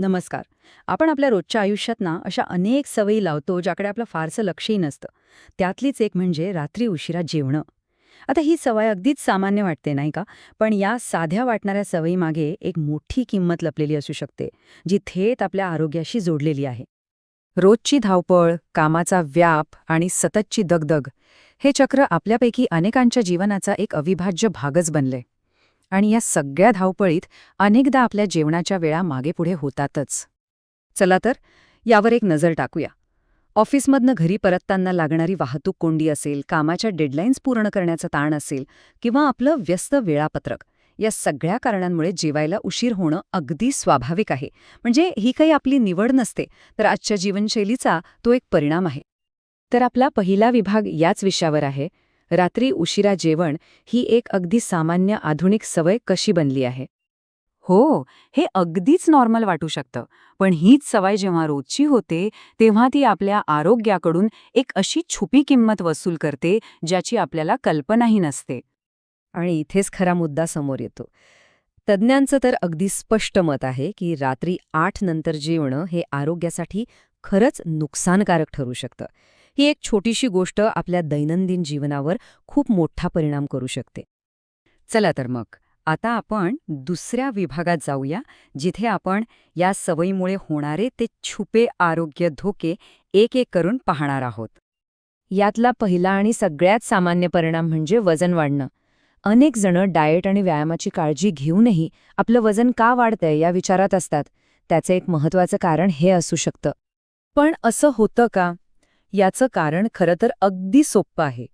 नमस्कार. आपण आपल्या रोजच्या आयुष्यात ना अशा अनेक सवयी लावतो ज्याकडे आपलं फारसं लक्षही नसतं. त्यातलीच एक म्हणजे रात्री उशिरा जेवणं. आता ही सवय अगदीच सामान्य वाटते नाही का? पण या साध्या वाटणाऱ्या सवयीमागे एक मोठी किंमत लपलेली असू शकते जी थेट आपल्या आरोग्याशी जोडलेली आहे. रोजची धावपळ कामाचा व्याप आणि सततची दगदग हे चक्र आपल्यापैकी अनेकांच्या जीवनाचा एक अविभाज्य भागच बनले. आणि या सगळ्या धावपळीत अनेकदा आपल्या जेवणाच्या वेळा मागेपुढे होतातच. चला तर यावर एक नजर टाकूया. ऑफिसमधनं घरी परतताना लागणारी वाहतूक कोंडी असेल कामाच्या डेडलाईन्स पूर्ण करण्याचा ताण असेल किंवा आपलं व्यस्त वेळापत्रक या सगळ्या कारणांमुळे जेवायला उशीर होणं अगदी स्वाभाविक आहे. म्हणजे ही काही आपली निवड नसते तर आजच्या जीवनशैलीचा तो एक परिणाम आहे. तर आपला पहिला विभाग याच विषयावर आहे. रात्री उशिरा जेवण ही एक अगदी सामान्य आधुनिक सवय कशी बनली आहे? हो हे अगदीच नॉर्मल वाटू शकतं पण हीच सवय जेव्हा रोजची होते तेव्हा ती आपल्या आरोग्याकडून एक अशी छुपी किंमत वसूल करते ज्याची आपल्याला कल्पनाही नसते. आणि इथेच खरा मुद्दा समोर येतो. तज्ज्ञांचं तर अगदी स्पष्ट मत आहे की रात्री आठ नंतर जेवणं हे आरोग्यासाठी खरंच नुकसानकारक ठरू शकतं. ही एक छोटीशी गोष्ट आपल्या दैनंदिन जीवनावर खूप मोठा परिणाम करू शकते. चला तर मग आता आपण दुसऱ्या विभागात जाऊया जिथे आपण या सवयीमुळे होणारे ते छुपे आरोग्य धोके एक एक करून पाहणार आहोत. यातला पहिला आणि सगळ्यात सामान्य परिणाम म्हणजे वजन वाढणं. अनेक जण डाएट आणि व्यायामाची काळजी घेऊनही आपलं वजन का वाढतंय या विचारात असतात. त्याचं एक महत्वाचं कारण हे असू शकतं. पण असं होतं का? याचं कारण खरं तर अगदी सोप्पं आहे.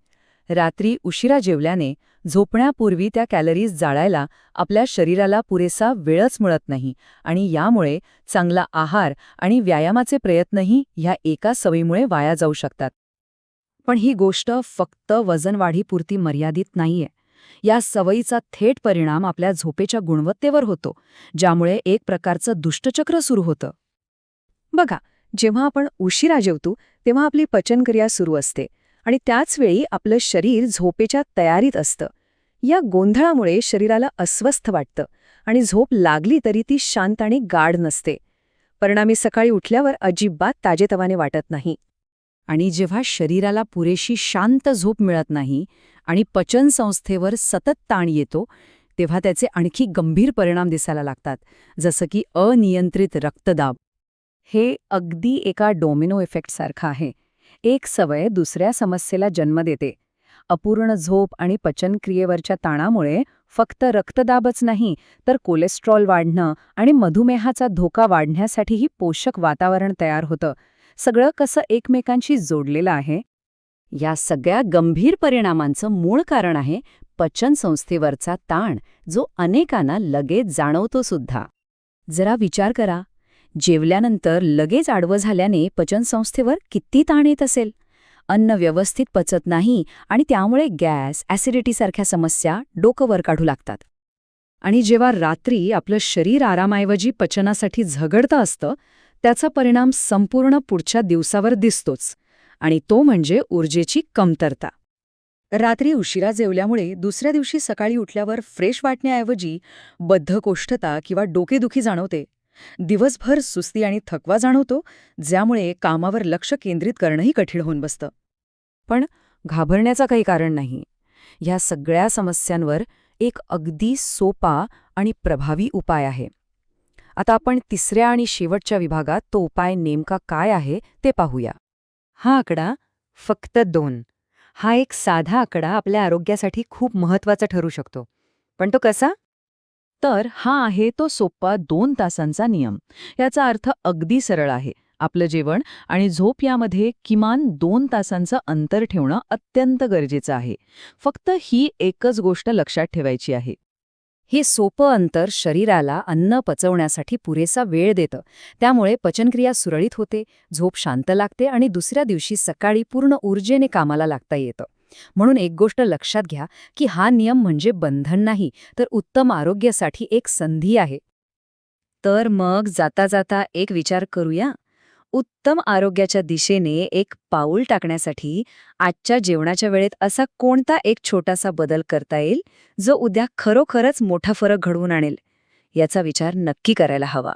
रात्री उशिरा जेवल्याने झोपण्यापूर्वी त्या कॅलरीज जाळायला आपल्या शरीराला पुरेसा वेळच मिळत नाही आणि यामुळे चांगला आहार आणि व्यायामाचे प्रयत्नही ह्या एका सवयीमुळे वाया जाऊ शकतात. पण ही गोष्ट फक्त वजनवाढीपुरती मर्यादित नाहीये. या सवयीचा थेट परिणाम आपल्या झोपेच्या गुणवत्तेवर होतो ज्यामुळे एक प्रकारचं दुष्टचक्र सुरू होतं. बघा जेव्हा आपण उशिरा जेवतो तेव्हा आपली पचनक्रिया सुरू असते आणि त्याचवेळी आपलं शरीर झोपेच्या तयारीत असतं. या गोंधळामुळे शरीराला अस्वस्थ वाटतं आणि झोप लागली तरी ती शांत आणि गाढ नसते. परिणामी सकाळी उठल्यावर अजिबात ताजेतवाने वाटत नाही. आणि जेव्हा शरीराला पुरेशी शांत झोप मिळत नाही आणि पचनसंस्थेवर सतत ताण येतो तेव्हा त्याचे आणखी गंभीर परिणाम दिसायला लागतात जसं की अनियंत्रित रक्तदाब. हे अगदी एका डोमिनो इफेक्टसारखं आहे. एक सवय दुसऱ्या समस्येला जन्म देते. अपूर्ण झोप आणि पचनक्रियेवरच्या ताणामुळे फक्त रक्तदाबच नाही तर कोलेस्ट्रॉल वाढणं आणि मधुमेहाचा धोका वाढण्यासाठीही पोषक वातावरण तयार होतं. सगळं कसं एकमेकांशी जोडलेलं आहे? या सगळ्या गंभीर परिणामांचं मूळ कारण आहे पचनसंस्थेवरचा ताण जो अनेकांना लगेच जाणवतो सुद्धा. जरा विचार करा. जेवल्यानंतर लगेच आडवं झाल्याने पचनसंस्थेवर किती ताण येत असेल? अन्न व्यवस्थित पचत नाही आणि त्यामुळे गॅस ॲसिडिटीसारख्या समस्या डोकंवर काढू लागतात. आणि जेव्हा रात्री आपलं शरीर आरामाऐवजी पचनासाठी झगडतं असतं त्याचा परिणाम संपूर्ण पुढच्या दिवसावर दिसतोच आणि तो म्हणजे ऊर्जेची कमतरता. रात्री उशिरा जेवल्यामुळे दुसऱ्या दिवशी सकाळी उठल्यावर फ्रेश वाटण्याऐवजी बद्धकोष्ठता किंवा डोकेदुखी जाणवते. दिवसभर सुस्ती आणि थकवा जाणवतो ज्यामुळे कामावर लक्ष केंद्रित करणंही कठीण होऊन बसतं. पण घाबरण्याचं काही कारण नाही. ह्या सगळ्या समस्यांवर एक अगदी सोपा आणि प्रभावी उपाय आहे. आता आपण तिसऱ्या आणि शेवटच्या विभागात तो उपाय नेमका काय आहे ते पाहूया. हा आकडा फक्त दोन. हा एक साधा आकडा आपल्या आरोग्यासाठी खूप महत्त्वाचा ठरू शकतो. पण तो कसा? तर हा आहे तो सोप्पा दोन तासांचा नियम. याचा अर्थ अगदी सरळ आहे. आपलं जेवण आणि झोप यामध्ये किमान दोन तासांचं अंतर ठेवणं अत्यंत गरजेचं आहे. फक्त ही एकच गोष्ट लक्षात ठेवायची आहे. हे सोपं अंतर शरीराला अन्न पचवण्यासाठी पुरेसा वेळ देतं. त्यामुळे पचनक्रिया सुरळीत होते झोप शांत लागते आणि दुसऱ्या दिवशी सकाळी पूर्ण ऊर्जेने कामाला लागता येतं. म्हणून एक गोष्ट लक्षात घ्या की हा नियम म्हणजे बंधन नाही तर उत्तम आरोग्यासाठी एक संधी आहे. तर मग जाता जाता एक विचार करूया. उत्तम आरोग्याच्या दिशेने एक पाऊल टाकण्यासाठी आजच्या जेवणाच्या वेळेत असा कोणता एक छोटासा बदल करता येईल जो उद्या खरोखरच मोठा फरक घडवून आणेल? याचा विचार नक्की करायला हवा.